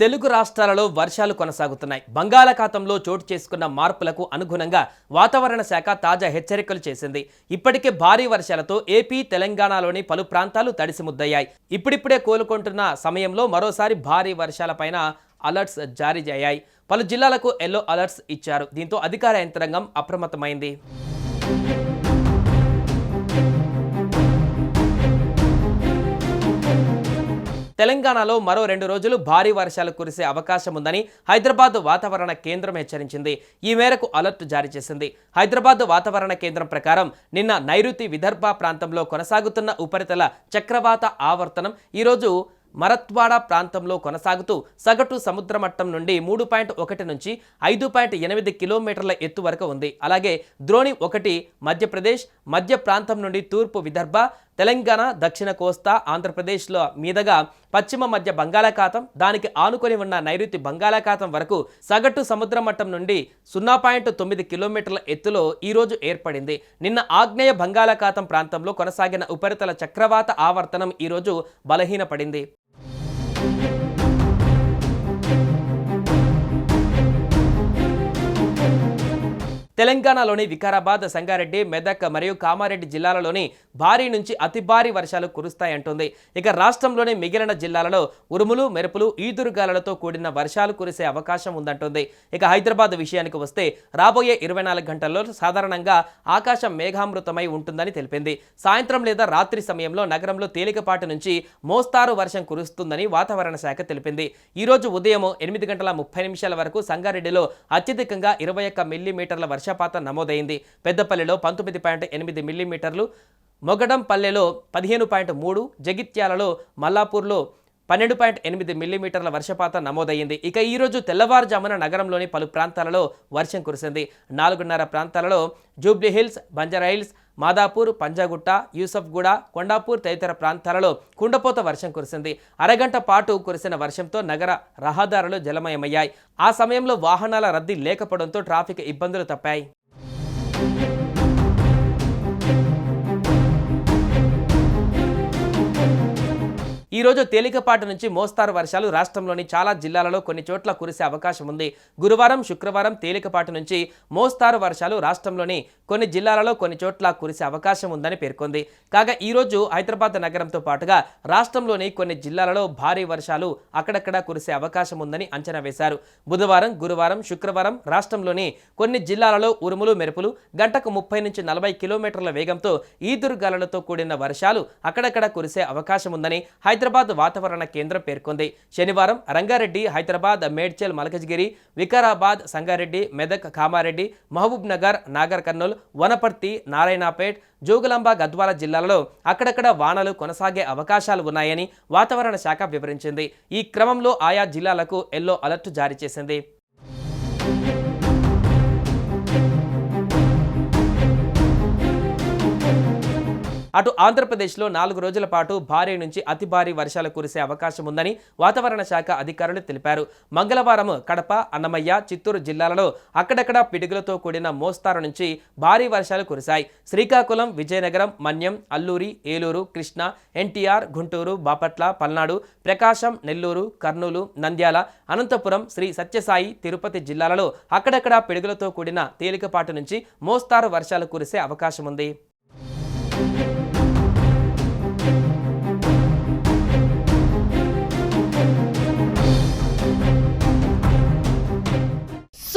తెలుగు రాష్ట్రాలలో వర్షాలు కొనసాగుతున్నాయి. బంగాళాఖాతంలో చోటు చేసుకున్న మార్పులకు అనుగుణంగా వాతావరణ శాఖ తాజా హెచ్చరికలు చేసింది. ఇప్పటికే భారీ వర్షాలతో ఏపీ తెలంగాణలోని పలు ప్రాంతాలు తడిసిముద్దయ్యాయి ఇప్పుడిప్పుడే కోలుకుంటున్న సమయంలో మరోసారి భారీ వర్షాలపైన అలర్ట్స్ జారీ అయ్యాయి. పలు జిల్లాలకు ఎల్లో అలర్ట్స్ ఇచ్చారు. దీంతో అధికార యంత్రాంగం అప్రమత్తమైంది. తెలంగాణలో మరో రెండు రోజులు భారీ వర్షాలు కురిసే అవకాశం ఉందని హైదరాబాద్ వాతావరణ కేంద్రం హెచ్చరించింది. ఈ మేరకు అలర్ట్ జారీ చేసింది. హైదరాబాద్ వాతావరణ కేంద్రం ప్రకారం నిన్న నైరుతి విదర్భ ప్రాంతంలో కొనసాగుతున్న ఉపరితల చక్రవాత ఆవర్తనం ఈరోజు మరత్వాడ ప్రాంతంలో కొనసాగుతూ సగటు సముద్ర మట్టం నుండి మూడు పాయింట్ ఒకటి నుంచి ఐదు పాయింట్ ఎనిమిది కిలోమీటర్ల ఎత్తు వరకు ఉంది. అలాగే ద్రోణి ఒకటి మధ్యప్రదేశ్ మధ్య ప్రాంతం నుండి తూర్పు విదర్భ తెలంగాణ దక్షిణ కోస్తా ఆంధ్రప్రదేశ్లో మీదుగా పశ్చిమ మధ్య బంగాళాఖాతం దానికి ఆనుకొని ఉన్న నైరుతి బంగాళాఖాతం వరకు సగటు సముద్ర మట్టం నుండి సున్నా పాయింట్ తొమ్మిది కిలోమీటర్ల ఎత్తులో ఈరోజు ఏర్పడింది. నిన్న ఆగ్నేయ బంగాళాఖాతం ప్రాంతంలో కొనసాగిన ఉపరితల చక్రవాత ఆవర్తనం ఈరోజు బలహీనపడింది. తెలంగాణలోని వికారాబాద్ సంగారెడ్డి మెదక్ మరియు కామారెడ్డి జిల్లాలలోని భారీ నుంచి అతి భారీ వర్షాలు కురుస్తాయంటుంది ఇక రాష్ట్రంలోని మిగిలిన జిల్లాలలో ఉరుములు మెరుపులు ఈదురుగాలలతో కూడిన వర్షాలు కురిసే అవకాశం ఉందంటుంది. ఇక హైదరాబాద్ విషయానికి వస్తే రాబోయే ఇరవై నాలుగు గంటల్లో సాధారణంగా ఆకాశం మేఘామృతమై ఉంటుందని తెలిపింది. సాయంత్రం లేదా రాత్రి సమయంలో నగరంలో తేలికపాటి నుంచి మోస్తారు వర్షం కురుస్తుందని వాతావరణ శాఖ తెలిపింది. ఈ రోజు ఉదయం ఎనిమిది గంటల ముప్పై నిమిషాల వరకు సంగారెడ్డిలో అత్యధికంగా ఇరవై ఒక్క మిల్లీమీటర్ల వర్షపాతం నమోదైంది. పెద్దపల్లిలో పంతొమ్మిది పాయింట్ ఎనిమిది మిల్లీమీటర్లు మొగడంపల్లెలో పదిహేను పాయింట్ మూడు జగిత్యాలలో మల్లాపూర్లో పన్నెండు పాయింట్ ఎనిమిది మిల్లీమీటర్ల వర్షపాతం నమోదయ్యింది ఇక ఈరోజు తెల్లవారుజామున నగరంలోని పలు ప్రాంతాలలో వర్షం కురిసింది. నాలుగున్నర ప్రాంతాలలో జూబ్లీ హిల్స్ బంజారా హిల్స్ మాదాపూర్ పంజాగుట్ట యూసఫ్గూడ కొండాపూర్ తదితర ప్రాంతాలలో కుండపోత వర్షం కురిసింది. అరగంట పాటు కురిసిన వర్షంతో నగర రహదారులు జలమయమయ్యాయి. ఆ సమయంలో వాహనాల రద్దీ లేకపోవడంతో ట్రాఫిక్ ఇబ్బందులు తప్పాయి. ఈ రోజు తేలికపాటి నుంచి మోస్తారు వర్షాలు రాష్ట్రంలోని చాలా జిల్లాలలో కొన్ని చోట్ల కురిసే అవకాశం ఉంది. గురువారం శుక్రవారం తేలికపాటి నుంచి మోస్తారు వర్షాలు రాష్ట్రంలోని కొన్ని జిల్లాలలో కొన్ని చోట్ల కురిసే అవకాశం ఉందని పేర్కొంది. కాగా ఈ రోజు హైదరాబాద్ నగరంతో పాటుగా రాష్ట్రంలోని కొన్ని జిల్లాలలో భారీ వర్షాలు అక్కడక్కడ కురిసే అవకాశం ఉందని అంచనా వేశారు. బుధవారం గురువారం శుక్రవారం రాష్ట్రంలోని కొన్ని జిల్లాలలో ఉరుములు మెరుపులు గంటకు ముప్పై నుంచి నలభై కిలోమీటర్ల వేగంతో ఈదురుగాలులతో కూడిన వర్షాలు అక్కడక్కడ కురిసే అవకాశం ఉందని హైదరాబాద్ వాతావరణ కేంద్రం పేర్కొంది. శనివారం రంగారెడ్డి హైదరాబాద్ మేడ్చల్ మలకజ్గిరి వికారాబాద్ సంగారెడ్డి మెదక్ కామారెడ్డి మహబూబ్ నగర్ నాగర్ కర్నూల్ వనపర్తి నారాయణపేట్ జోగులాంబ గద్వాల జిల్లాలలో అక్కడక్కడ వానలు కొనసాగే అవకాశాలు ఉన్నాయని వాతావరణ శాఖ వివరించింది. ఈ క్రమంలో ఆయా జిల్లాలకు ఎల్లో అలర్ట్ జారీ చేసింది. అటు ఆంధ్రప్రదేశ్లో నాలుగు రోజుల పాటు భారీ నుంచి అతి భారీ వర్షాలు కురిసే అవకాశం ఉందని వాతావరణ శాఖ అధికారులు తెలిపారు. మంగళవారం కడప అన్నమయ్య చిత్తూరు జిల్లాలలో అక్కడక్కడ పిడుగులతో కూడిన మోస్తారు నుంచి భారీ వర్షాలు కురిశాయి. శ్రీకాకుళం విజయనగరం మన్యం అల్లూరి ఏలూరు కృష్ణ ఎన్టీఆర్ గుంటూరు బాపట్ల పల్నాడు ప్రకాశం నెల్లూరు కర్నూలు నంద్యాల అనంతపురం శ్రీ సత్యసాయి తిరుపతి జిల్లాలలో అక్కడక్కడ పిడుగులతో కూడిన తేలికపాటి నుంచి మోస్తారు వర్షాలు కురిసే అవకాశం ఉంది.